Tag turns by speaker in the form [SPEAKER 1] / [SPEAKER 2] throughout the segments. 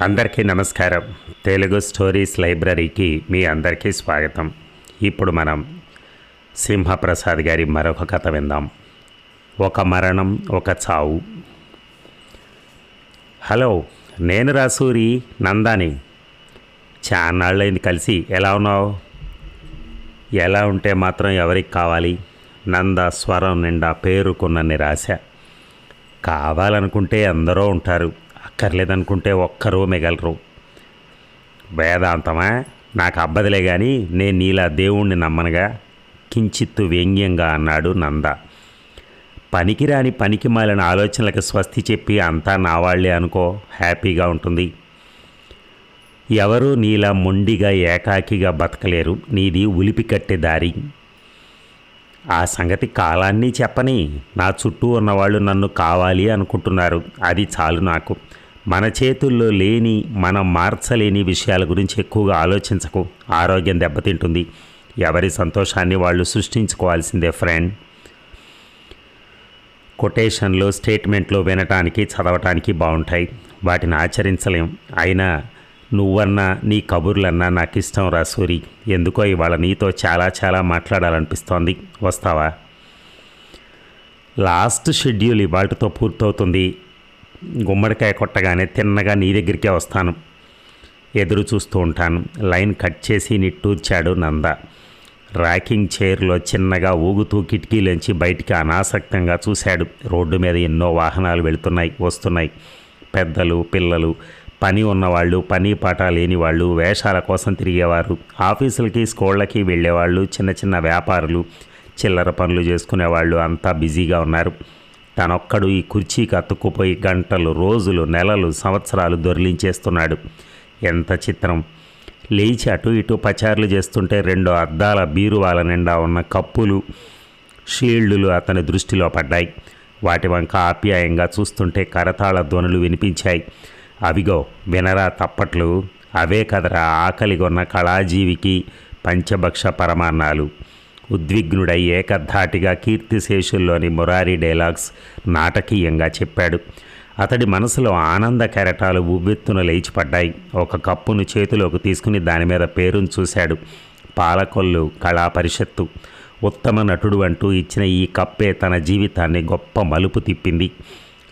[SPEAKER 1] అందరికీ నమస్కారం. తెలుగు స్టోరీస్ లైబ్రరీకి మీ అందరికీ స్వాగతం. ఇప్పుడు మనం సింహప్రసాద్ గారి మరొక కథ విందాం. ఒక మరణం ఒక చావు. హలో నేను రాసూరి నందాని. చాన్నాళ్ళైంది కలిసి ఎలా ఉన్నావు? ఎలా ఉంటే మాత్రం ఎవరికి కావాలి? నంద స్వరం నిండా పేరుకున్న నిరాశ కావాలనుకుంటే అందరూ ఉంటారు. అక్కర్లేదనుకుంటే ఒక్కరూ మిగలరు. వేదాంతమా? నాకు అబ్బదిలే కానీ నేను నీలా దేవుణ్ణి నమ్మనుగా? కించిత్తు వ్యంగ్యంగా అన్నాడు నంద. పనికిరాని పనికి మాలిన ఆలోచనలకు స్వస్తి చెప్పి అంతా నా వాళ్ళే అనుకో హ్యాపీగా ఉంటుంది. ఎవరూ నీలా మొండిగా ఏకాకిగా బతకలేరు. నీది ఉలిపి కట్టే దారి. ఆ సంగతి కాలాన్ని చెప్పని నా చుట్టూ ఉన్నవాళ్ళు నన్ను కావాలి అనుకుంటున్నారు. అది చాలు నాకు. మన చేతుల్లో లేని మనం మార్చలేని విషయాల గురించి ఎక్కువగా ఆలోచించకు. ఆరోగ్యం దెబ్బతింటుంది. ఎవరి సంతోషాన్ని వాళ్ళు సృష్టించుకోవాల్సిందే ఫ్రెండ్. కొటేషన్లు స్టేట్మెంట్లు వినటానికి చదవటానికి బాగుంటాయి. వాటిని ఆచరించలేం. అయినా నువ్వన్నా నీ కబుర్లన్నా నాకు ఇష్టం రా సూరి. ఎందుకో ఇవాళ నీతో చాలా చాలా మాట్లాడాలనిపిస్తోంది. వస్తావా? లాస్ట్ షెడ్యూల్ ఇవాళతో పూర్తవుతుంది. గుమ్మడికాయ కొట్టగానే తిన్నగా నీ దగ్గరికే వస్తాను. ఎదురు చూస్తూ ఉంటాను. లైన్ కట్ చేసి నిట్టూర్చాడు నంద. ర్యాకింగ్ చైర్లో చిన్నగా ఊగుతూ కిటికీలోంచి బయటికి అనాసక్తంగా చూశాడు. రోడ్డు మీద ఎన్నో వాహనాలు వెళుతున్నాయి వస్తున్నాయి. పెద్దలు పిల్లలు పని ఉన్నవాళ్ళు పని పాట లేని వాళ్ళు వేషాల కోసం తిరిగేవారు. ఆఫీసులకి స్కూళ్ళకి వెళ్ళేవాళ్ళు చిన్న చిన్న వ్యాపారులు చిల్లర పనులు చేసుకునేవాళ్ళు అంతా బిజీగా ఉన్నారు. తనొక్కడు ఈ కుర్చీకి అతుక్కుపోయి గంటలు రోజులు నెలలు సంవత్సరాలు దొరిలించేస్తున్నాడు. ఎంత చిత్రం! లేచి అటు ఇటు పచారులు చేస్తుంటే రెండు అద్దాల బీరువాల నిండా ఉన్న కప్పులు షీల్డులు అతని దృష్టిలో పడ్డాయి. వాటి వంక ఆప్యాయంగా చూస్తుంటే కరతాళ ధ్వనులు వినిపించాయి. అవిగో వినరా తప్పట్లు అవే కదరా ఆకలిగొన్న కళాజీవికి పంచభక్ష పరమాన్నాలు. ఉద్విగ్నుడై ఏకధాటిగా కీర్తిశేషుల్లోని మురారి డైలాగ్స్ నాటకీయంగా చెప్పాడు. అతడి మనసులో ఆనంద కెరటాలు ఉవ్వెత్తున లేచిపడ్డాయి. ఒక కప్పును చేతిలోకి తీసుకుని దాని మీద పేరును చూశాడు. పాలకొల్లు కళా పరిషత్తు ఉత్తమ నటుడు అంటూ ఇచ్చిన ఈ కప్పే తన జీవితాన్ని గొప్ప మలుపు తిప్పింది.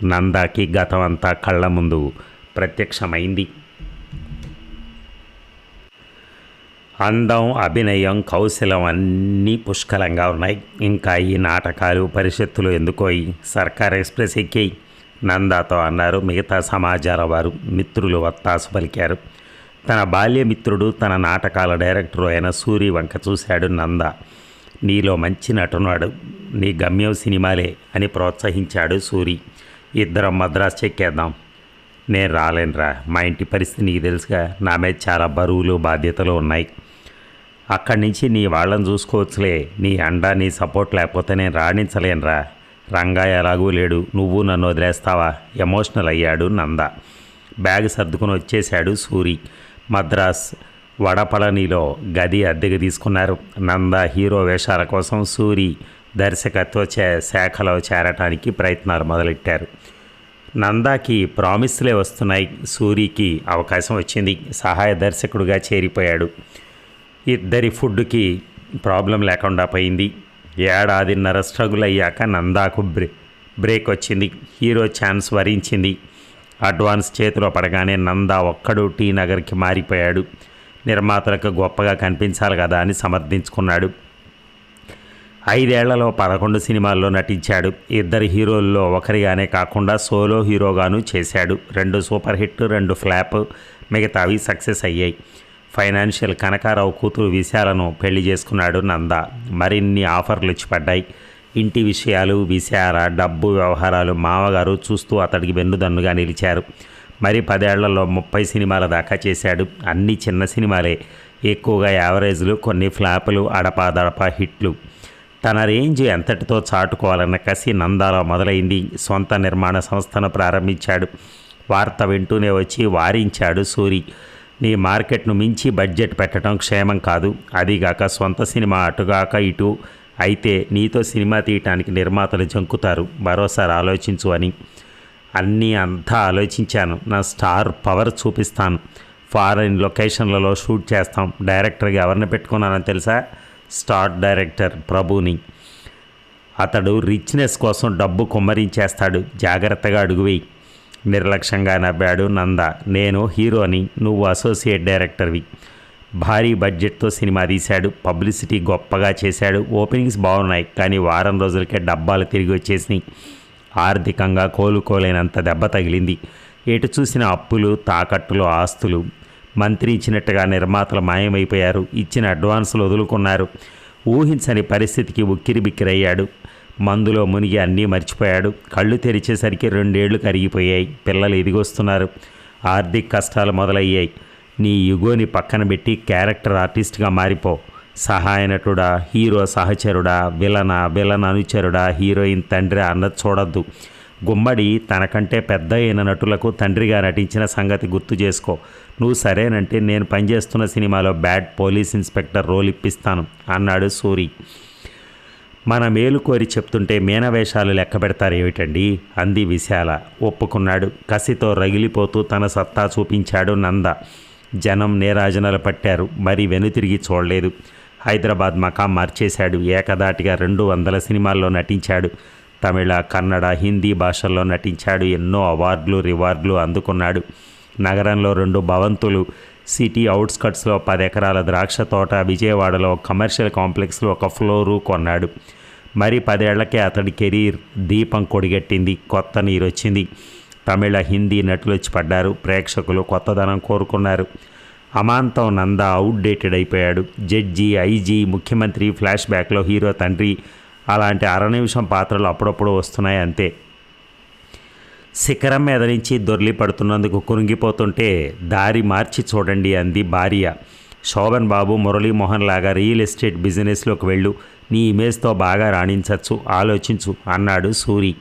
[SPEAKER 1] నందాకి గతమంతా కళ్ళ ముందు ప్రత్యక్షమైంది. అందం అభినయం కౌశలం అన్నీ పుష్కలంగా ఉన్నాయి. ఇంకా ఈ నాటకాలు పరిషత్తులు ఎందుకోయి సర్కార్ ఎక్స్ప్రెస్ ఎక్కేయి నందాతో అన్నారు. మిగతా సమాచార వారు మిత్రులు వత్తాసు పలికారు. తన బాల్యమిత్రుడు తన నాటకాల డైరెక్టర్ అయిన సూరి వంక చూశాడు నంద. నీలో మంచి నటున్నాడు నీ గమ్యం సినిమాలే అని ప్రోత్సహించాడు సూరి. ఇద్దరం మద్రాసు చెక్కేద్దాం. నేను రాలేనురా మా ఇంటి పరిస్థితి నీకు తెలుసుగా. నా మీద చాలా బరువులు బాధ్యతలు ఉన్నాయి. అక్కడి నుంచి నీ వాళ్ళని చూసుకోవచ్చులే. నీ అండా నీ సపోర్ట్ లేకపోతే నేను రాణించలేనురా. రంగా ఎలాగూ లేడు. నువ్వు నన్ను వదిలేస్తావా? ఎమోషనల్ అయ్యాడు నంద. బ్యాగ్ సర్దుకుని వచ్చేశాడు సూరి. మద్రాస్ వడపళనిలో గది అద్దెకు తీసుకున్నారు. నంద హీరో వేషాల కోసం సూరి దర్శకత్వ చే శాఖలో చేరటానికి ప్రయత్నాలు మొదలెట్టారు. నందాకి ప్రామిస్లే వస్తున్నాయి. సూరికి అవకాశం వచ్చింది. సహాయ దర్శకుడుగా చేరిపోయాడు. ఇద్దరి ఫుడ్కి ప్రాబ్లం లేకుండా పోయింది. ఏడాదిన్నర స్ట్రగుల్ అయ్యాక నందాకు బ్రే బ్రేక్ వచ్చింది. హీరో ఛాన్స్ వరించింది. అడ్వాన్స్ చేతిలో పడగానే నందా ఒక్కడు టీ నగర్కి మారిపోయాడు. నిర్మాతలకు గొప్పగా కనిపించాలి కదా అని సమర్థించుకున్నాడు. ఐదేళ్ళలో పదకొండు సినిమాల్లో నటించాడు. ఇద్దరు హీరోల్లో ఒకరిగానే కాకుండా సోలో హీరోగాను చేశాడు. రెండు సూపర్ హిట్ రెండు ఫ్లాప్ మిగతావి సక్సెస్ అయ్యాయి. ఫైనాన్షియల్ కనకారావు కూతురు విశాలను పెళ్ళి చేసుకున్నాడు నంద. మరిన్ని ఆఫర్లు ఇచ్చి పడ్డాయి. ఇంటి విషయాలు విశార డబ్బు వ్యవహారాలు మామగారు చూస్తూ అతడికి వెన్నుదన్నుగా నిలిచారు. మరి పదేళ్ళలో ముప్పై సినిమాల దాకా చేశాడు. అన్ని చిన్న సినిమాలే. ఎక్కువగా యావరేజ్లు కొన్ని ఫ్లాపులు అడపాదడపా హిట్లు. తన రేంజ్ ఎంతటితో చాటుకోవాలన్న కసి నందాలో మొదలైంది. సొంత నిర్మాణ సంస్థను ప్రారంభించాడు. వార్త వింటూనే వచ్చి వారించాడు సూరి. నీ మార్కెట్ను మించి బడ్జెట్ పెట్టడం క్షేమం కాదు. అదిగాక సొంత సినిమా అటుగాక ఇటు. అయితే నీతో సినిమా తీయటానికి నిర్మాతలు జంకుతారు. మరోసారి ఆలోచించు అని. అన్నీ అంతా ఆలోచించాను. నా స్టార్ పవర్ చూపిస్తాను. ఫారెన్ లొకేషన్లలో షూట్ చేస్తాం. డైరెక్టర్గా ఎవరిని పెట్టుకున్నానో తెలుసా? స్టార్ డైరెక్టర్ ప్రభుని. అతడు రిచ్నెస్ కోసం డబ్బు కుమ్మరించేస్తాడు. జాగ్రత్తగా అడుగువేయి నిర్లక్ష్యంగా నవ్వాడు నంద. నేను హీరోని నువ్వు అసోసియేట్ డైరెక్టర్వి. భారీ బడ్జెట్తో సినిమా తీశాడు. పబ్లిసిటీ గొప్పగా చేశాడు. ఓపెనింగ్స్ బాగున్నాయి కానీ వారం రోజులకే డబ్బాలు తిరిగి వచ్చేసినాయి. ఆర్థికంగా కోలుకోలేనంత దెబ్బ తగిలింది. ఎటు చూసిన అప్పులు తాకట్టులు ఆస్తులు. మంత్రి ఇచ్చినట్టుగా నిర్మాతలు మాయమైపోయారు. ఇచ్చిన అడ్వాన్సులు వదులుకున్నారు. ఊహించని పరిస్థితికి ఉక్కిరి బిక్కిరయ్యాడు మందులో మునిగి అన్నీ మర్చిపోయాడు. కళ్ళు తెరిచేసరికి రెండేళ్ళు కరిగిపోయాయి. పిల్లలు ఎదిగొస్తున్నారు. ఆర్థిక కష్టాలు మొదలయ్యాయి. నీ యుగోని పక్కన పెట్టి క్యారెక్టర్ ఆర్టిస్ట్గా మారిపో. సహాయ నటుడా హీరో సహచరుడా విలన విలన్ అనుచరుడా హీరోయిన్ తండ్రి అన్నది చూడొద్దు. గుమ్మడి తనకంటే పెద్ద అయిన నటులకు తండ్రిగా నటించిన సంగతి గుర్తు చేసుకో. నువ్వు సరేనంటే నేను పనిచేస్తున్న సినిమాలో బ్యాడ్ పోలీస్ ఇన్స్పెక్టర్ రోల్ ఇప్పిస్తాను అన్నాడు సూరి. మన మేలు కోరి చెప్తుంటే మీనవేషాలు లెక్క పెడతారేమిటండి? అంది విశాల. ఒప్పుకున్నాడు. కసితో రగిలిపోతూ తన సత్తా చూపించాడు నంద. జనం నేరాజనలు పట్టారు. మరి వెనుతిరిగి చూడలేదు. హైదరాబాద్ మకాం మార్చేశాడు. ఏకదాటిగా రెండు వందల సినిమాల్లో నటించాడు. తమిళ కన్నడ హిందీ భాషల్లో నటించాడు. ఎన్నో అవార్డులు రివార్డులు అందుకున్నాడు. నగరంలో రెండు భవంతులు సిటీ అవుట్స్కట్స్లో పది ఎకరాల ద్రాక్ష తోట విజయవాడలో కమర్షియల్ కాంప్లెక్స్లో ఒక ఫ్లోరు కొన్నాడు. మరి పదేళ్ళకే అతడి కెరీర్ దీపం కొడిగట్టింది కొత్త నీరు వచ్చింది తమిళ హిందీ నటులు వచ్చి పడ్డారు ప్రేక్షకులు కొత్తదనం కోరుకున్నారు. అమాంతం నంద అవుట్డేటెడ్ అయిపోయాడు. జడ్జి ఐజీ ముఖ్యమంత్రి ఫ్లాష్ బ్యాక్లో హీరో తండ్రి అలాంటి అర నిమిషం పాత్రలు అప్పుడప్పుడు వస్తున్నాయి అంతే శిఖరం మీద నుంచి దొర్లి పడుతున్నందుకు కురింగిపోతుంటే దారి మార్చి చూడండి అంది భార్య. శోభన్ బాబు మురళీమోహన్ లాగా రియల్ ఎస్టేట్ బిజినెస్లోకి వెళ్ళు. నీ ఇమేజ్తో బాగా రాణించచ్చు ఆలోచించు అన్నాడు సూరి.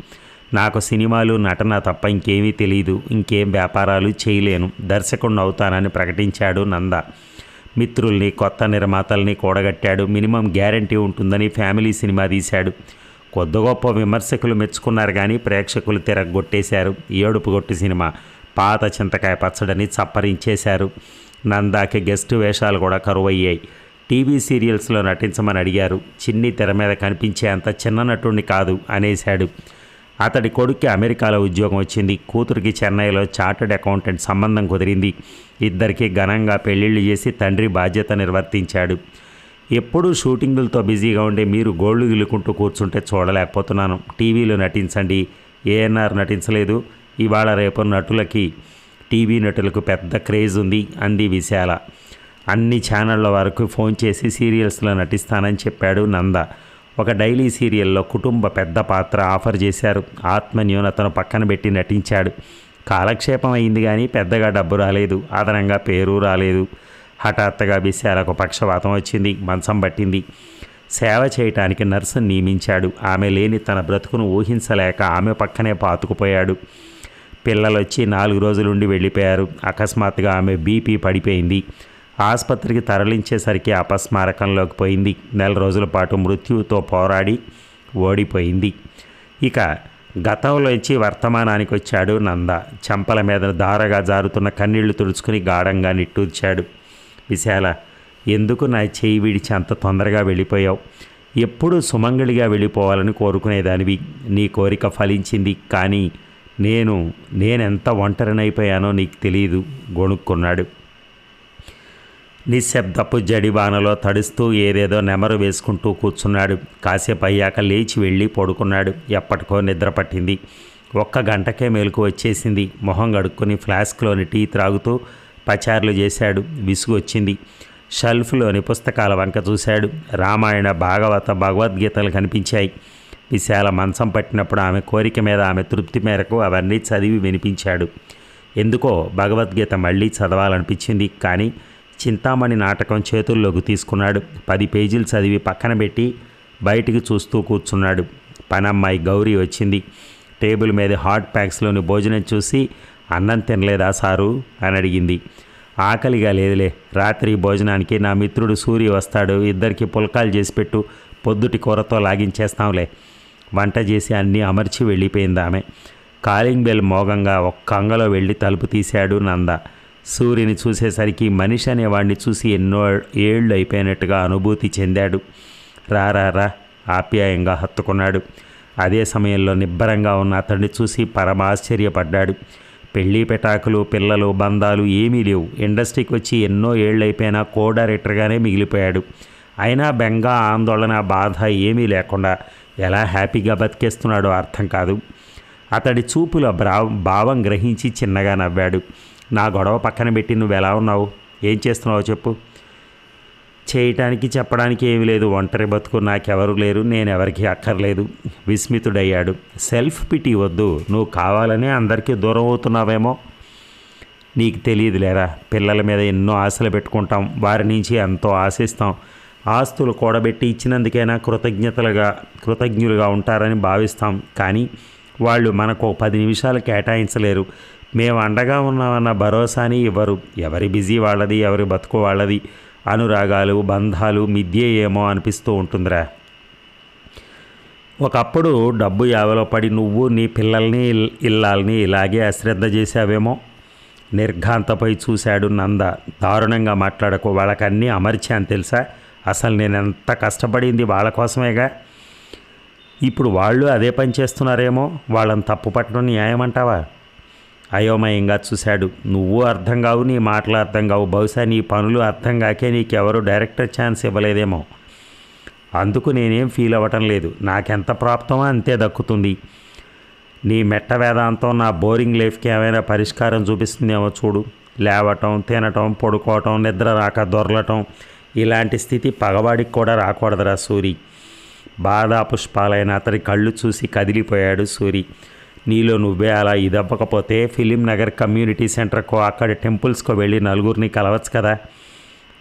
[SPEAKER 1] నాకు సినిమాలు నటన తప్ప ఇంకేమీ తెలియదు ఇంకేం వ్యాపారాలు చేయలేను దర్శకుడిని అవుతానని ప్రకటించాడు నంద. మిత్రుల్ని కొత్త నిర్మాతల్ని కూడగట్టాడు. మినిమం గ్యారంటీ ఉంటుందని ఫ్యామిలీ సినిమా తీశాడు. కొద్ది గొప్ప విమర్శకులు మెచ్చుకున్నారు కానీ ప్రేక్షకులు తిరగొట్టేశారు. ఏడుపుగొట్టు సినిమా పాత చింతకాయ పచ్చడని చప్పరించేశారు. నందాకి గెస్ట్ వేషాలు కూడా కరువయ్యాయి. టీవీ సీరియల్స్లో నటించమని అడిగారు. చిన్ని తెర మీద కనిపించే అంత చిన్న నటుడిని కాదు అనేశాడు. అతడి కొడుక్కి అమెరికాలో ఉద్యోగం వచ్చింది. కూతురికి చెన్నైలో చార్టెడ్ అకౌంటెంట్ సంబంధం కుదిరింది. ఇద్దరికి ఘనంగా పెళ్ళిళ్ళు చేసి తండ్రి బాధ్యత నిర్వర్తించాడు. ఎప్పుడూ షూటింగులతో బిజీగా ఉండే మీరు గోళ్ళు గిల్లుకుంటూ కూర్చుంటే చూడలేకపోతున్నాను. టీవీలో నటించండి. ఏఎన్ఆర్ నటించలేదు. ఇవాళ రేపు నటులకి టీవీ నటులకు పెద్ద క్రేజ్ ఉంది అంది విశాల. అన్ని ఛానళ్ళ వరకు ఫోన్ చేసి సీరియల్స్లో నటిస్తానని చెప్పాడు నంద. ఒక డైలీ సీరియల్లో కుటుంబ పెద్ద పాత్ర ఆఫర్ చేశారు. ఆత్మన్యూనతను పక్కన పెట్టి నటించాడు. కాలక్షేపం అయింది కానీ పెద్దగా డబ్బు రాలేదు. అదనంగా పేరు రాలేదు. హఠాత్తుగా విశాలకు పక్షవాతం వచ్చింది మంచం పట్టింది. సేవ చేయటానికి నర్సును నియమించాడు. ఆమె లేని తన బ్రతుకును ఊహించలేక ఆమె పక్కనే పాతుకుపోయాడు. పిల్లలు వచ్చి నాలుగు రోజులుండి వెళ్ళిపోయారు. అకస్మాత్తుగా ఆమె బీపీ పడిపోయింది. ఆసుపత్రికి తరలించేసరికి అపస్మారకంలోకి పోయింది. నెల రోజుల పాటు మృత్యువుతో పోరాడి ఓడిపోయింది. ఇక గతంలోంచి వర్తమానానికి వచ్చాడు నంద. చెంపల మీద దారగా జారుతున్న కన్నీళ్ళు తుడుచుకుని గాఢంగా నిట్టూర్చాడు. విశాల ఎందుకు నా చేయి విడిచి అంత తొందరగా వెళ్ళిపోయావు? ఎప్పుడూ సుమంగళిగా వెళ్ళిపోవాలని కోరుకునేదానివి. నీ కోరిక ఫలించింది కానీ నేను నేనెంత ఒంటరినైపోయానో నీకు తెలియదు గొణుక్కున్నాడు. నిశ్శబ్దపు జడివానలో తడుస్తూ ఏదేదో నెమరు వేసుకుంటూ కూర్చున్నాడు. కాసేపు అయ్యాక లేచి వెళ్ళి పడుకున్నాడు. ఎప్పటికో నిద్ర పట్టింది. ఒక్క గంటకే మేలుకు వచ్చేసింది. మొహం గడుక్కుని ఫ్లాస్క్లోని టీ త్రాగుతూ పచారులు చేశాడు. విసుగొచ్చింది షెల్ఫ్లోని పుస్తకాల వంక చూశాడు. రామాయణ భాగవత భగవద్గీతలు కనిపించాయి. విశాల మంచం పట్టినప్పుడు ఆమె కోరిక మీద ఆమె తృప్తి మేరకు అవన్నీ చదివి వినిపించాడు. ఎందుకో భగవద్గీత మళ్ళీ చదవాలనిపించింది. కానీ చింతామణి నాటకం చేతుల్లోకి తీసుకున్నాడు. పది పేజీలు చదివి పక్కన పెట్టి బయటికి చూస్తూ కూర్చున్నాడు. పనమ్మాయి గౌరీ వచ్చింది. టేబుల్ మీద హాట్ ప్యాక్స్లోని భోజనం చూసి అన్నం తినలేదా సారు? అని అడిగింది. ఆకలిగా లేదులే రాత్రి భోజనానికి నా మిత్రుడు సూర్య వస్తాడు ఇద్దరికి పుల్కాలు చేసి పెట్టు పొద్దుటి కూరతో లాగించేస్తాంలే. వంట చేసి అన్నీ అమర్చి వెళ్ళిపోయింది ఆమె. కాలింగ్ బెల్ మోగంగా ఒక్క అంగలో వెళ్ళి తలుపు తీశాడు నంద. సూర్యుని చూసేసరికి మనిషి అనేవాడిని చూసి ఎన్నో ఏళ్ళు అయిపోయినట్టుగా అనుభూతి చెందాడు. రా రా రా ఆప్యాయంగా హత్తుకున్నాడు. అదే సమయంలో నిబ్బరంగా ఉన్న అతన్ని చూసి పరమాశ్చర్యపడ్డాడు. పెళ్ళి పెటాకులు పిల్లలు బంధాలు ఏమీ లేవు. ఇండస్ట్రీకి వచ్చి ఎన్నో ఏళ్ళైపోయినా కో డైరెక్టర్గానే మిగిలిపోయాడు. అయినా బెంగ ఆందోళన బాధ ఏమీ లేకుండా ఎలా హ్యాపీగా బతికేస్తున్నాడో అర్థం కాదు. అతడి చూపుల బ్రా భావం గ్రహించి చిన్నగా నవ్వాడు. నా గొడవ పక్కన పెట్టి నువ్వు ఎలా ఉన్నావు? ఏం చేస్తున్నావో చెప్పు. చేయటానికి చెప్పడానికి ఏమీ లేదు. ఒంటరి బతుకు నాకెవరు లేరు నేను ఎవరికి అక్కర్లేదు. విస్మితుడయ్యాడు. సెల్ఫ్ పిటి వద్దు. నువ్వు కావాలనే అందరికీ దూరం అవుతున్నావేమో? నీకు తెలియదు లేరా? పిల్లల మీద ఎన్నో ఆశలు పెట్టుకుంటాం. వారి నుంచి ఎంతో ఆశిస్తాం. ఆస్తులు కూడబెట్టి ఇచ్చినందుకైనా కృతజ్ఞతలుగా కృతజ్ఞులుగా ఉంటారని భావిస్తాం. కానీ వాళ్ళు మనకు పది నిమిషాలు కేటాయించలేరు. మేము అండగా ఉన్నామన్న భరోసాని ఇవ్వరు. ఎవరి బిజీ వాళ్ళది ఎవరి బతుకు వాళ్ళది. అనురాగాలు బంధాలు మిథ్యే ఏమో అనిపిస్తూ ఉంటుందిరా. ఒకప్పుడు డబ్బు యావలో పడి నువ్వు నీ పిల్లల్ని ఇల్లాలని ఇలాగే అశ్రద్ధ చేశావేమో? నిర్ఘాంతపై చూశాడు నంద. దారుణంగా మాట్లాడకు వాళ్ళకన్నీ అమర్చాను తెలుసా? అసలు నేను ఎంత కష్టపడింది వాళ్ళ కోసమేగా? ఇప్పుడు వాళ్ళు అదే పని చేస్తున్నారేమో? వాళ్ళని తప్పు పట్టడం న్యాయం అంటావా అయోమయంగా చూశాడు. నువ్వు అర్థం కావు నీ మాటలు అర్థం కావు. బహుశా నీ పనులు అర్థం కాకే నీకెవరు డైరెక్టర్ ఛాన్స్ ఇవ్వలేదేమో. అందుకు నేనేం ఫీల్ అవ్వటం లేదు. నాకెంత ప్రాప్తమో అంతే దక్కుతుంది. నీ మెట్ట వేదాంతం నా బోరింగ్ లైఫ్కి ఏమైనా పరిష్కారం చూపిస్తుందేమో చూడు. లేవటం తినటం పడుకోవటం నిద్ర రాక దొరలటం ఇలాంటి స్థితి పగవాడికి కూడా రాకూడదురా సూరి. బాధా పుష్పాలైన అతడి కళ్ళు చూసి కదిలిపోయాడు సూరి. నీలో నువ్వే అలా ఇదవ్వకపోతే ఫిలిం నగర్ కమ్యూనిటీ సెంటర్కో అక్కడ టెంపుల్స్కో వెళ్ళి నలుగురిని కలవచ్చు కదా.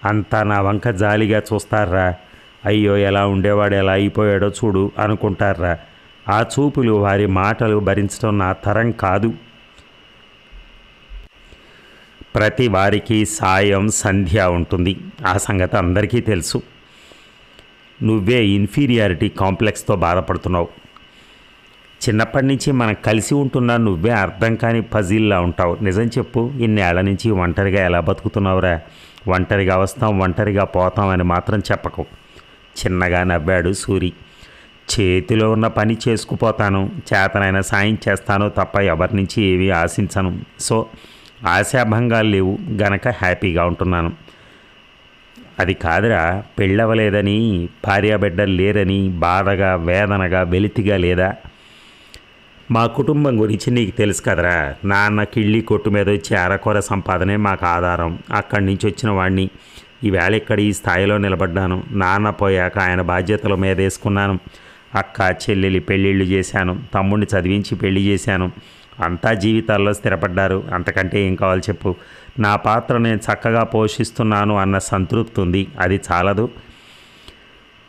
[SPEAKER 1] అంతా నా వంక జాలిగా చూస్తారా అయ్యో ఎలా ఉండేవాడు ఎలా అయిపోయాడో చూడు అనుకుంటారా ఆ చూపులు వారి మాటలు భరించడం నా తరం కాదు. ప్రతి వారికి సాయం సంధ్య ఉంటుంది. ఆ సంగతి అందరికీ తెలుసు. నువ్వే ఇన్ఫీరియారిటీ కాంప్లెక్స్తో బాధపడుతున్నావు. చిన్నప్పటి నుంచి మనం కలిసి ఉంటున్నా నువ్వే అర్థం కాని పజిల్లా ఉంటావు. నిజం చెప్పు ఇన్నేళ్ళ నుంచి ఒంటరిగా ఎలా బతుకుతున్నావురా? ఒంటరిగా వస్తాం ఒంటరిగా పోతాం అని మాత్రం చెప్పకు. చిన్నగా నవ్వాడు సూరి. చేతిలో ఉన్న పని చేసుకుపోతాను. చేతనైనా సాయం చేస్తాను తప్ప ఎవరి నుంచి ఏమీ ఆశించను. సో ఆశాభంగాలు లేవు. గనక హ్యాపీగా ఉంటున్నాను. అది కాదురా పెళ్ళవలేదని భార్యాబిడ్డలు లేరని బాధగా వేదనగా వెలితిగా లేదా? మా కుటుంబం గురించి నీకు తెలుసు కదరా. నాన్న కిళ్ళి కొట్టు మీద వచ్చి అరకొర సంపాదనే మాకు ఆధారం. అక్కడి నుంచి వచ్చిన వాడిని ఈవేళ ఇక్కడ ఈ స్థాయిలో నిలబడ్డాను. నాన్న పోయాక ఆయన బాధ్యతల మీద వేసుకున్నాను. అక్క చెల్లెలి పెళ్ళిళ్ళు చేశాను. తమ్ముడిని చదివించి పెళ్ళి చేశాను. అంతా జీవితాల్లో స్థిరపడ్డారు. అంతకంటే ఏం కావాలి చెప్పు. నా పాత్ర నేను చక్కగా పోషిస్తున్నాను అన్న సంతృప్తి ఉంది. అది చాలదు.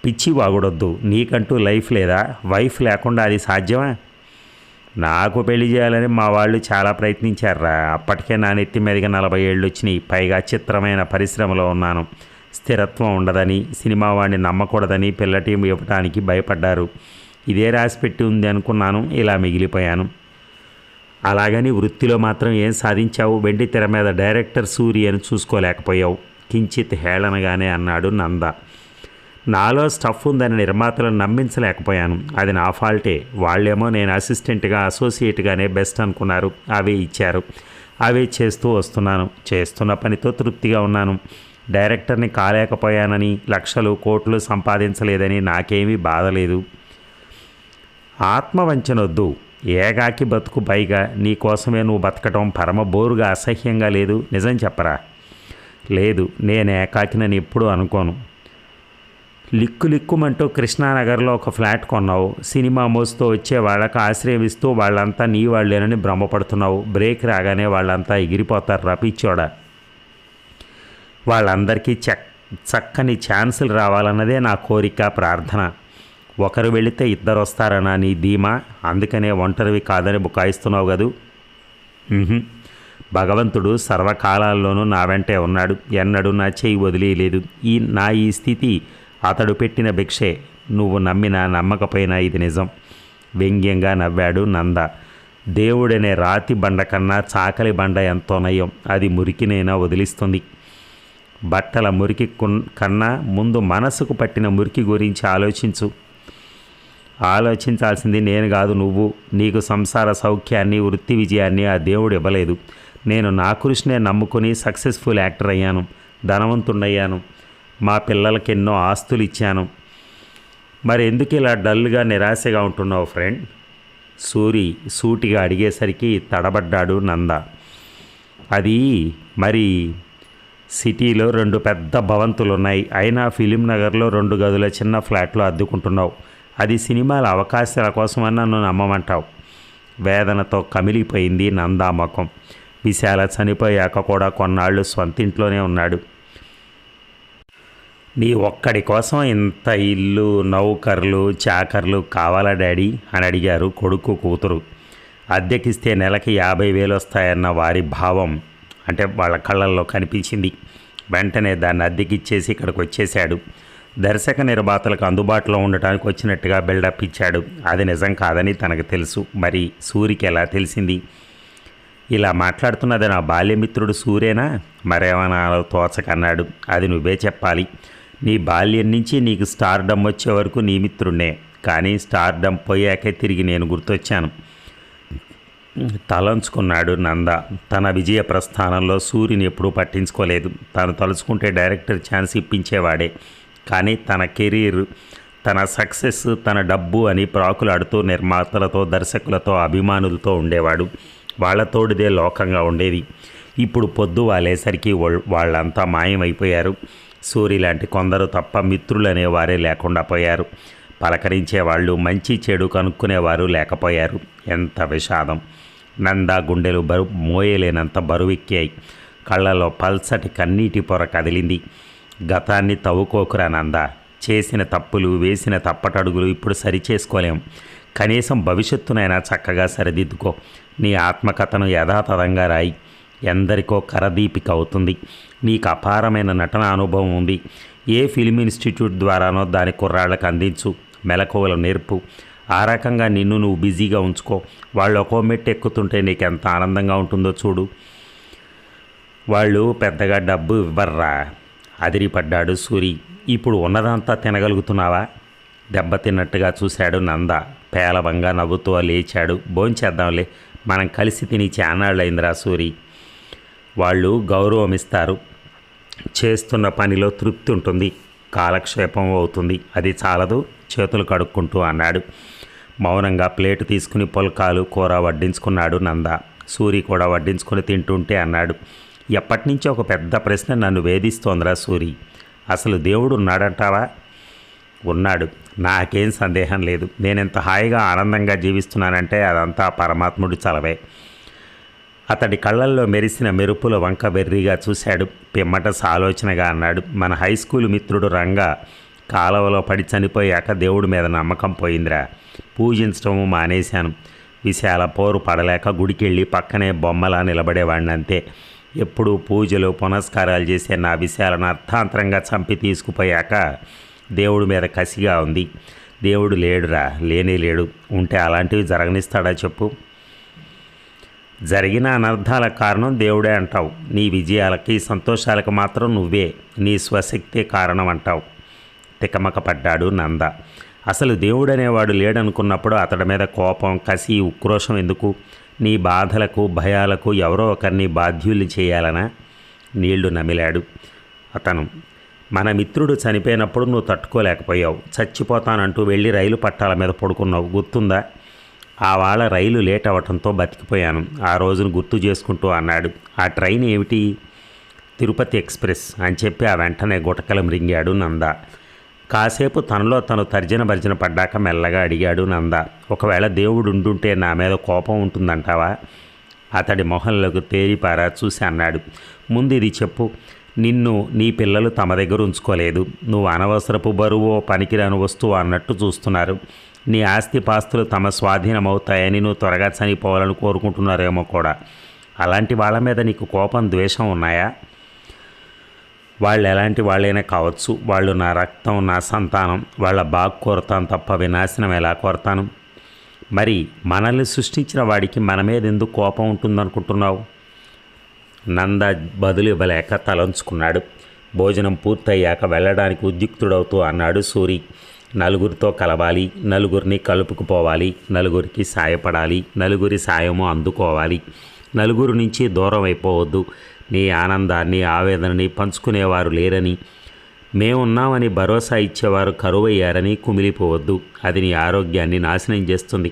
[SPEAKER 1] పిచ్చి వాగుడొద్దు. నీకంటూ లైఫ్ లేదా? వైఫ్ లేకుండా అది సాధ్యమా? నాకు పెళ్ళి చేయాలని మా వాళ్ళు చాలా ప్రయత్నించారా? అప్పటికే నా నెత్తి మీదగా నలభై ఏళ్ళు వచ్చినాయి. పైగా చిత్రమైన పరిశ్రమలో ఉన్నాను. స్థిరత్వం ఉండదని సినిమా వాడిని నమ్మకూడదని పిల్ల టీం భయపడ్డారు. ఇదే రాసి పెట్టి ఉంది అనుకున్నాను. ఇలా మిగిలిపోయాను. అలాగని వృత్తిలో మాత్రం ఏం సాధించావు? వెండి తెర మీద డైరెక్టర్ సూరి అని చూసుకోలేకపోయావు. కించిత్ హేళనగానే అన్నాడు నంద. నాలో స్టఫ్ ఉందని నిర్మాతలను నమ్మించలేకపోయాను. అది నా ఫాల్టే. వాళ్ళేమో నేను అసిస్టెంట్గా అసోసియేట్గానే బెస్ట్ అనుకున్నారు. అవే ఇచ్చారు. అవే చేస్తూ వస్తున్నాను. చేస్తున్న పనితో తృప్తిగా ఉన్నాను. డైరెక్టర్ని కాలేకపోయానని లక్షలు కోట్లు సంపాదించలేదని నాకేమీ బాధ లేదు. ఆత్మవంచనొద్దు. ఏగాకి బతుకు పైగా నీ కోసమే నువ్వు బతకటం పరమ బోరుగా అసహ్యంగా లేదు. నిజం చెప్పరా? లేదు. నేను ఏకాకినని ఎప్పుడూ అనుకోను. లిక్కు లిక్కుమంటూ కృష్ణానగర్లో ఒక ఫ్లాట్ కొన్నావు. సినిమా మోస్తూ వచ్చే వాళ్ళకి ఆశ్రయమిస్తూ వాళ్ళంతా నీ వాళ్ళేనని భ్రమపడుతున్నావు. బ్రేక్ రాగానే వాళ్ళంతా ఎగిరిపోతారు రపిచ్చోడ వాళ్ళందరికీ చక్ చక్కని ఛాన్సులు రావాలన్నదే నా కోరిక ప్రార్థన. ఒకరు వెళితే ఇద్దరు వస్తారనా నీ ధీమా? అందుకనే ఒంటరివి కాదని బుకాయిస్తున్నావు కదూ? భగవంతుడు సర్వకాలాల్లోనూ నా వెంటే ఉన్నాడు. ఎన్నడూ నా చేయి వదిలేయలేదు. ఈ నా ఈ స్థితి అతడు పెట్టిన భిక్షే నువ్వు నమ్మినా నమ్మకపోయినా ఇది నిజం. వ్యంగ్యంగా నవ్వాడు నంద. దేవుడనే రాతి బండ కన్నా చాకలి బండ ఎంతో నయం. అది మురికినైనా వదిలిస్తుంది. బట్టల మురికి కున్- కన్నా ముందు మనసుకు పట్టిన మురికి గురించి ఆలోచించు. ఆలోచించాల్సింది నేను కాదు నువ్వు. నీకు సంసార సౌఖ్యాన్ని వృత్తి విజయాన్ని ఆ దేవుడు ఇవ్వలేదు. నేను నా కృషినే నమ్ముకుని సక్సెస్ఫుల్ యాక్టర్ అయ్యాను. ధనవంతుడయ్యాను మా పిల్లలకి ఎన్నో ఆస్తులు ఇచ్చాను. మరి ఎందుకు ఇలా డల్గా నిరాశగా ఉంటున్నావు ఫ్రెండ్? సూరి సూటిగా అడిగేసరికి తడబడ్డాడు నంద. అది మరి సిటీలో రెండు పెద్ద భవంతులు ఉన్నాయి అయినా ఫిలిం నగర్లో రెండు గదుల చిన్న ఫ్లాట్లో అద్దుకుంటున్నావు. అది సినిమాల అవకాశాల కోసమని నన్ను నమ్మమంటావు. వేదనతో కమిలిపోయింది నందా ముఖం విశాల చనిపోయాక కూడా కొన్నాళ్ళు స్వంతింట్లోనే ఉన్నాడు. నీ ఒక్కడి కోసం ఇంత ఇల్లు నౌకర్లు చాకర్లు కావాలా డాడీ? అని అడిగారు కొడుకు కూతురు. అద్దెకిస్తే నెలకి యాభై వేలు వస్తాయన్న వారి భావం అంటే వాళ్ళ కళ్ళల్లో కనిపించింది. వెంటనే దాన్ని అద్దెకిచ్చేసి ఇక్కడికి వచ్చేశాడు. దర్శక నిర్మాతలకు అందుబాటులో ఉండటానికి వచ్చినట్టుగా బిల్డప్ ఇచ్చాడు. అది నిజం కాదని తనకు తెలుసు. మరి సూరికి ఎలా తెలిసింది? ఇలా మాట్లాడుతున్నది నా బాల్యమిత్రుడు సూర్యేనా మరేమన్నా తోచకన్నాడు. అది నువ్వే చెప్పాలి. నీ బాల్యం నుంచి నీకు స్టార్డమ్ వచ్చే వరకు నీ మిత్రుడే కానీ స్టార్డమ్ పోయాకే తిరిగి నేను గుర్తొచ్చాను. తలంచుకున్నాడు నంద. తన విజయ ప్రస్థానంలో సూర్యుని ఎప్పుడూ పట్టించుకోలేదు. తాను తలుచుకుంటే డైరెక్టర్ ఛాన్స్ ఇప్పించేవాడే. కానీ తన కెరీర్ తన సక్సెస్ తన డబ్బు అని ప్రాకులాడుతూ నిర్మాతలతో దర్శకులతో అభిమానులతో ఉండేవాడు. వాళ్ళతోడిదే లోకంగా ఉండేది. ఇప్పుడు పొద్దు వాలేసరికి వాళ్ళంతా మాయమైపోయారు. సూరి లాంటి కొందరు తప్ప మిత్రులనే వారే లేకుండా పోయారు. పలకరించే వాళ్ళు మంచి చెడు కనుక్కునేవారు లేకపోయారు. ఎంత విషాదం. నందా గుండెలు బరువు మోయలేనంత బరువెక్కాయి. కళ్ళలో పల్సటి కన్నీటి పొర కదిలింది. గతాన్ని తవ్వుకోకురా నందా. చేసిన తప్పులు వేసిన తప్పటడుగులు ఇప్పుడు సరిచేసుకోలేం. కనీసం భవిష్యత్తునైనా చక్కగా సరిదిద్దుకో. నీ ఆత్మకథను యథాతథంగా రాయి. ఎందరికో కరదీపిక అవుతుంది. నీకు అపారమైన నటన అనుభవం ఉంది. ఏ ఫిల్మ్ ఇన్స్టిట్యూట్ ద్వారానో దాని కుర్రాళ్ళకు అందించు. మెలకువలు నేర్పు. ఆ రకంగా నిన్ను నువ్వు బిజీగా ఉంచుకో. వాళ్ళు ఒక్కో మెట్టు ఎక్కుతుంటే నీకు ఎంత ఆనందంగా ఉంటుందో చూడు. వాళ్ళు పెద్దగా డబ్బు ఇవ్వర్రా. అదిరిపడ్డాడు సూరి. ఇప్పుడు ఉన్నదంతా తినగలుగుతున్నావా? దెబ్బతిన్నట్టుగా చూశాడు నంద. పేలవంగా నవ్వుతూ లేచాడు. భోంచేద్దాంలే. మనం కలిసి తిని చానాళ్ళైందిరా సూరి. వాళ్ళు గౌరవం ఇస్తారు చేస్తున్న పనిలో తృప్తి ఉంటుంది. కాలక్షేపం అవుతుంది. అది చాలదు. చేతులు కడుక్కుంటూ అన్నాడు. మౌనంగా ప్లేటు తీసుకుని పొలకాలు కూర వడ్డించుకున్నాడు నంద. సూరి కూడా వడ్డించుకుని తింటుంటే అన్నాడు. ఎప్పటినుంచో ఒక పెద్ద ప్రశ్న నన్ను వేధిస్తోందిరా సూరి. అసలు దేవుడు ఉన్నాడంటావా? ఉన్నాడు. నాకేం సందేహం లేదు. నేనెంత హాయిగా ఆనందంగా జీవిస్తున్నానంటే అదంతా పరమాత్ముడి చలవే. అతడి కళ్ళల్లో మెరిసిన మెరుపుల వంక వెర్రిగా చూశాడు. పిమ్మట సాలోచనగా అన్నాడు. మన హై స్కూల్ మిత్రుడు రంగా కాలువలో పడి చనిపోయాక దేవుడి మీద నమ్మకం పోయిందిరా. పూజించటము మానేశాను. విశాల పోరు పడలేక గుడికెళ్ళి పక్కనే బొమ్మలా నిలబడేవాడిని అంతే ఎప్పుడూ పూజలు పునస్కారాలు చేసే నా విశాలను అర్థాంతరంగా చంపి తీసుకుపోయాక దేవుడి మీద కసిగా ఉంది. దేవుడు లేడురా లేనే లేడు. ఉంటే అలాంటివి జరగనిస్తాడా చెప్పు. జరిగిన అనర్థాల కారణం దేవుడే అంటావు. నీ విజయాలకి సంతోషాలకు మాత్రం నువ్వే నీ స్వశక్తే కారణం అంటావు తికమక పడ్డాడు నంద. అసలు దేవుడనేవాడు లేడనుకున్నప్పుడు అతడి మీద కోపం కసి ఉక్రోషం ఎందుకు? నీ బాధలకు భయాలకు ఎవరో ఒకరిని బాధ్యుల్ని చేయాలనా? నీళ్ళు నమిలాడు అతను. మన మిత్రుడు చనిపోయినప్పుడు నువ్వు తట్టుకోలేకపోయావు. చచ్చిపోతానంటూ వెళ్ళి రైలు పట్టాల మీద పడుకున్నావు. గుర్తుందా? ఆ వాళ్ళ రైలు లేట్ అవ్వటంతో బతికిపోయాను. ఆ రోజును గుర్తు చేసుకుంటూ అన్నాడు. ఆ ట్రైన్ ఏమిటి? తిరుపతి ఎక్స్ప్రెస్ అని చెప్పి ఆ వెంటనే గుటకల మృంగాడు నంద. కాసేపు తనలో తను తర్జన భర్జన పడ్డాక మెల్లగా అడిగాడు నంద. ఒకవేళ దేవుడు ఉండుంటే నా మీద కోపం ఉంటుందంటావా? అతడి మొహంలోకి తేరిపారా చూసి అన్నాడు. ముందు ఇది చెప్పు. నిన్ను నీ పిల్లలు తమ దగ్గర ఉంచుకోలేదు. నువ్వు అనవసరపు బరువు పనికిరాని వస్తువు అన్నట్టు చూస్తున్నారు. నీ ఆస్తి పాస్తులు తమ స్వాధీనమవుతాయని నువ్వు త్వరగా చనిపోవాలని కోరుకుంటున్నారేమో కూడా. అలాంటి వాళ్ళ మీద నీకు కోపం ద్వేషం ఉన్నాయా? వాళ్ళు ఎలాంటి వాళ్ళైనా కావచ్చు. వాళ్ళు నా రక్తం నా సంతానం వాళ్ళ బాగు కోరుతాను తప్ప వినాశనం ఎలా కోరతాను? మరి మనల్ని సృష్టించిన వాడికి మన మీద ఎందుకు కోపం ఉంటుందనుకుంటున్నావు? నంద బదులు ఇవ్వలేక తలంచుకున్నాడు. భోజనం పూర్తయ్యాక వెళ్ళడానికి ఉద్యుక్తుడవుతూ అన్నాడు సూరి. నలుగురితో కలవాలి నలుగురిని కలుపుకుపోవాలి నలుగురికి సాయపడాలి నలుగురి సాయము అందుకోవాలి. నలుగురు నుంచి దూరం అయిపోవద్దు. నీ ఆనందాన్ని ఆవేదనని పంచుకునేవారు లేరని మేమున్నామని భరోసా ఇచ్చేవారు కరువయ్యారని కుమిలిపోవద్దు. అది నీ ఆరోగ్యాన్ని నాశనం చేస్తుంది.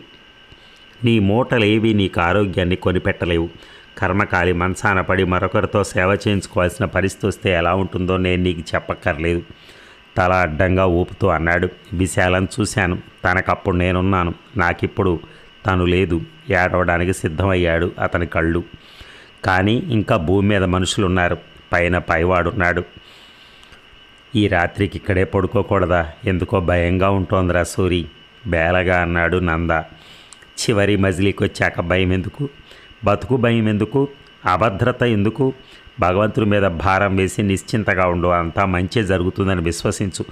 [SPEAKER 1] నీ మూటలేవి నీకు ఆరోగ్యాన్ని కొనిపెట్టలేవు. కర్మకాలి మనసాన పడి మరొకరితో సేవ చేయించుకోవాల్సిన పరిస్థితి వస్తే ఎలా ఉంటుందో నేను నీకు చెప్పక్కర్లేదు. తల అడ్డంగా ఊపుతూ అన్నాడు. విశాలం చూశాను. తనకప్పుడు నేనున్నాను. నాకిప్పుడు తను లేదు. ఏడవడానికి సిద్ధమయ్యాడు అతని కళ్ళు. కానీ ఇంకా భూమి మీద మనుషులున్నారు. పైన పైవాడున్నాడు. ఈ రాత్రికి ఇక్కడే పడుకోకూడదా? ఎందుకో భయంగా ఉంటోందిరా సూరి. బేలగా అన్నాడు నంద. చివరి మజిలీకి వచ్చాక భయం ఎందుకు బతుకు భయం ఎందుకు అభద్రత ఎందుకు? భగవంతుడి మీద భారం వేసి నిశ్చింతగా ఉండు అంతా మంచి జరుగుతుందని విశ్వసించు.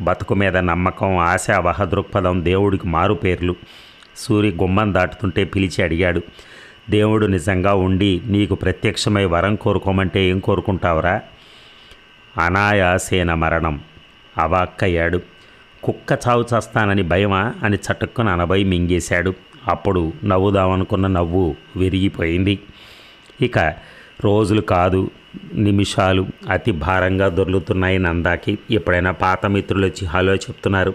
[SPEAKER 1] బతుకు మీద నమ్మకం ఆశ వహ దృక్పథం దేవుడికి మారు పేర్లు. సూర్య గుమ్మం దాటుతుంటే పిలిచి అడిగాడు దేవుడు నిజంగా ఉండి నీకు ప్రత్యక్షమై వరం కోరుకోమంటే ఏం కోరుకుంటావురా? అనాయాసేన మరణం అవాక్కయ్యాడు కుక్క చావు చేస్తానని భయమా? అని చటుక్కున అనబై మింగేశాడు. అప్పుడు నవ్వుదామనుకున్న నవ్వు విరిగిపోయింది. ఇక రోజులు కాదు నిమిషాలు అతి భారంగా దొర్లుతున్నాయి నందాకి. ఎప్పుడైనా పాత మిత్రులు వచ్చి హలో చెప్తున్నారు.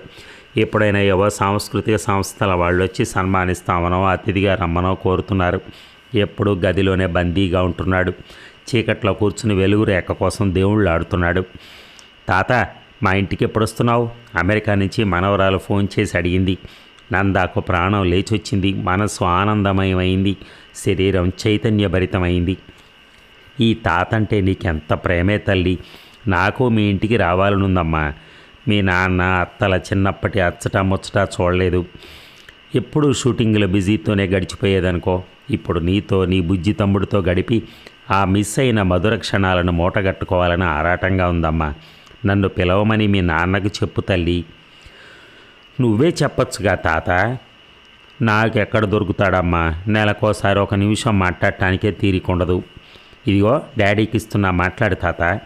[SPEAKER 1] ఎప్పుడైనా ఏవో సాంస్కృతిక సంస్థల వాళ్ళు వచ్చి సన్మానిస్తామనో అతిథిగా రమ్మనో కోరుతున్నారు. ఎప్పుడు గదిలోనే బందీగా ఉంటున్నాడు. చీకట్లో కూర్చుని వెలుగు రేఖ కోసం దేవుళ్ళు ఆడుతున్నాడు తాత మా ఇంటికి ఎప్పుడు వస్తున్నావు అమెరికా నుంచి మనవరాలు ఫోన్ చేసి అడిగింది. నందాకు ప్రాణం లేచొచ్చింది. మనసు ఆనందమయమైంది. శరీరం చైతన్యభరితమైంది. ఈ తాత అంటే నీకెంత ప్రేమే తల్లి? నాకు మీ ఇంటికి రావాలనుందమ్మా. మీ నాన్న అత్తల చిన్నప్పటి అచ్చట ముచ్చట చూడలేదు. ఎప్పుడు షూటింగ్లో బిజీతోనే గడిచిపోయేదనుకో ఇప్పుడు నీతో నీ బుజ్జి తమ్ముడితో గడిపి ఆ మిస్ అయిన మధుర క్షణాలను మూటగట్టుకోవాలని ఆరాటంగా ఉందమ్మా. నన్ను పిలవమని మీ నాన్నకు చెప్పు తల్లి. నువ్వే చెప్పొచ్చుగా తాత. నాకెక్కడ దొరుకుతాడమ్మా? నెలకోసారి ఒక నిమిషం మాట్లాడటానికే తీరికుండదు. ఇదిగో డాడీకి ఇస్తున్నా మాట్లాడు తాత.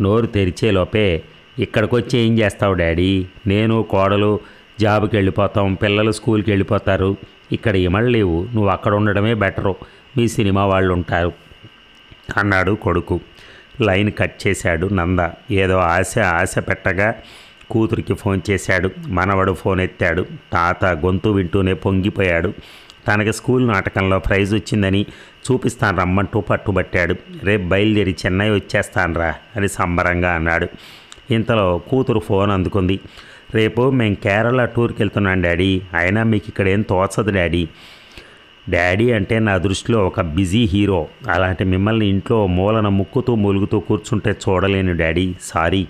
[SPEAKER 1] నోరు తెరిచేలోపే ఇక్కడికి వచ్చి ఏం చేస్తావు డాడీ? నేను కోడలు జాబ్కి వెళ్ళిపోతాం పిల్లలు స్కూల్కి వెళ్ళిపోతారు. ఇక్కడ ఇమడలేవు నువ్వు అక్కడ ఉండడమే బెటరు. మీ సినిమా వాళ్ళు ఉంటారు అన్నాడు కొడుకు. లైన్ కట్ చేశాడు నంద. ఏదో ఆశ ఆశ పెట్టగా కూతురికి ఫోన్ చేశాడు. మనవడు ఫోన్ ఎత్తాడు. తాత గొంతు వింటూనే పొంగిపోయాడు. తనకి స్కూల్ నాటకంలో ప్రైజ్ వచ్చిందని చూపిస్తాను రమ్మంటూ పట్టుబట్టాడు. రేపు బయలుదేరి చెన్నై వచ్చేస్తానురా అని సంబరంగా అన్నాడు. ఇంతలో కూతురు ఫోన్ అందుకుంది. రేపు మేము కేరళ టూర్కి వెళ్తున్నాం డాడీ. అయినా మీకు ఇక్కడ ఏం తోచదు డాడీ. డాడీ అంటే నా దృష్టిలో ఒక బిజీ హీరో. అలాంటి మిమ్మల్ని ఇంట్లో మూలన ముక్కుతూ మూలుగుతూ కూర్చుంటే చూడలేను డాడీ. సారీ.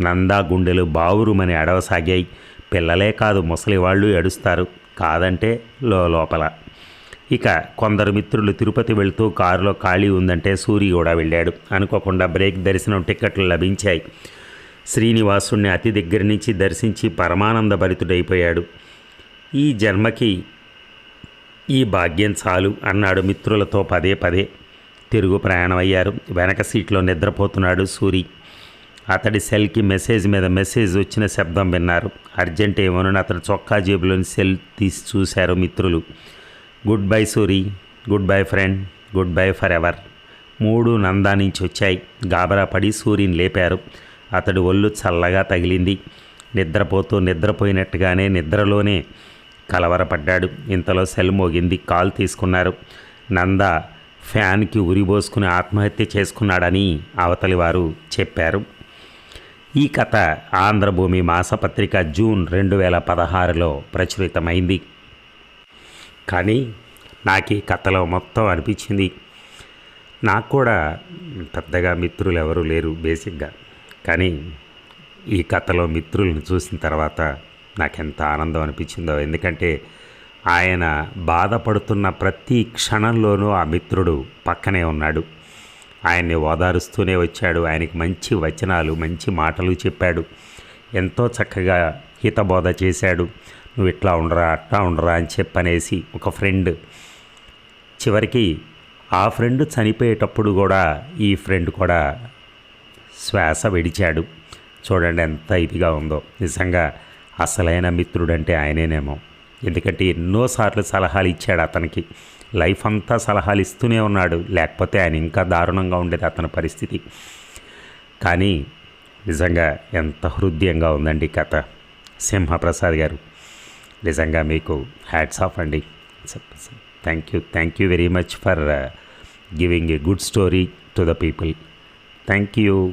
[SPEAKER 1] నందా గుండెలు బావురుమని అడవసాగాయి. పిల్లలే కాదు ముసలివాళ్ళు ఏడుస్తారు. కాదంటే లోపల. ఇక కొందరు మిత్రులు తిరుపతి వెళుతూ కారులో ఖాళీ ఉందంటే సూరి కూడా వెళ్ళాడు. అనుకోకుండా బ్రేక్ దర్శనం టిక్కెట్లు లభించాయి. శ్రీనివాసుణ్ణి అతి దగ్గర నుంచి దర్శించి పరమానంద భరితుడైపోయాడు. ఈ జన్మకి ఈ భాగ్యం చాలు అన్నాడు మిత్రులతో పదే పదే. తిరుగు ప్రయాణం అయ్యారు వెనక సీట్లో నిద్రపోతున్నాడు సూరి. అతడి సెల్కి మెసేజ్ మీద మెసేజ్ వచ్చిన శబ్దం విన్నారు. అర్జెంట్ ఏమోనని అతడు చొక్కా జేబులోని సెల్ తీసి చూశారు మిత్రులు. Good bye Suri good bye friend good bye forever మూడు నందా నుంచి వచ్చాయి గాబరా పడి సూర్యుని లేపారు. అతడి ఒళ్ళు చల్లగా తగిలింది. నిద్రపోతూ నిద్రపోయినట్టుగానే నిద్రలోనే కలవరపడ్డాడు. ఇంతలో సెల్ మోగింది. కాల్ తీసుకున్నారు. నంద ఫ్యాన్కి ఉరిబోసుకుని ఆత్మహత్య చేసుకున్నాడని అవతలి వారు చెప్పారు. ఈ కథ ఆంధ్రభూమి మాసపత్రిక జూన్ రెండు వేల పదహారులో ప్రచురితమైంది. కానీ నాకు ఈ కథలో మొత్తం అనిపించింది. నాకు కూడా పెద్దగా మిత్రులు ఎవరు లేరు బేసిక్గా. కానీ ఈ కథలో మిత్రులను చూసిన తర్వాత నాకెంత ఆనందం అనిపించిందో. ఎందుకంటే ఆయన బాధపడుతున్న ప్రతి క్షణంలోనూ ఆ మిత్రుడు పక్కనే ఉన్నాడు. ఆయన్ని ఓదారుస్తూనే వచ్చాడు. ఆయనకి మంచి వచనాలు మంచి మాటలు చెప్పాడు. ఎంతో చక్కగా హితబోధ చేశాడు. నువ్వు ఇట్లా ఉండరా అట్లా ఉండరా అని చెప్పనేసి ఒక ఫ్రెండ్. చివరికి ఆ ఫ్రెండ్ చనిపోయేటప్పుడు కూడా ఈ ఫ్రెండ్ కూడా శ్వాస విడిచాడు. చూడండి ఎంత ఇదిగా ఉందో. నిజంగా అసలైన మిత్రుడంటే ఆయనేనేమో. ఎందుకంటే ఎన్నోసార్లు సలహాలు ఇచ్చాడు అతనికి. లైఫ్ అంతా సలహాలు ఇస్తూనే ఉన్నాడు. లేకపోతే ఆయన ఇంకా దారుణంగా ఉండేది అతని పరిస్థితి. కానీ నిజంగా ఎంత హృదయంగా ఉందండి కథ. సింహప్రసాద్ గారు. నిజంగా మీకు హ్యాట్స్ ఆఫ్ అండి. Thank you thank you very much for giving a good story to the people thank you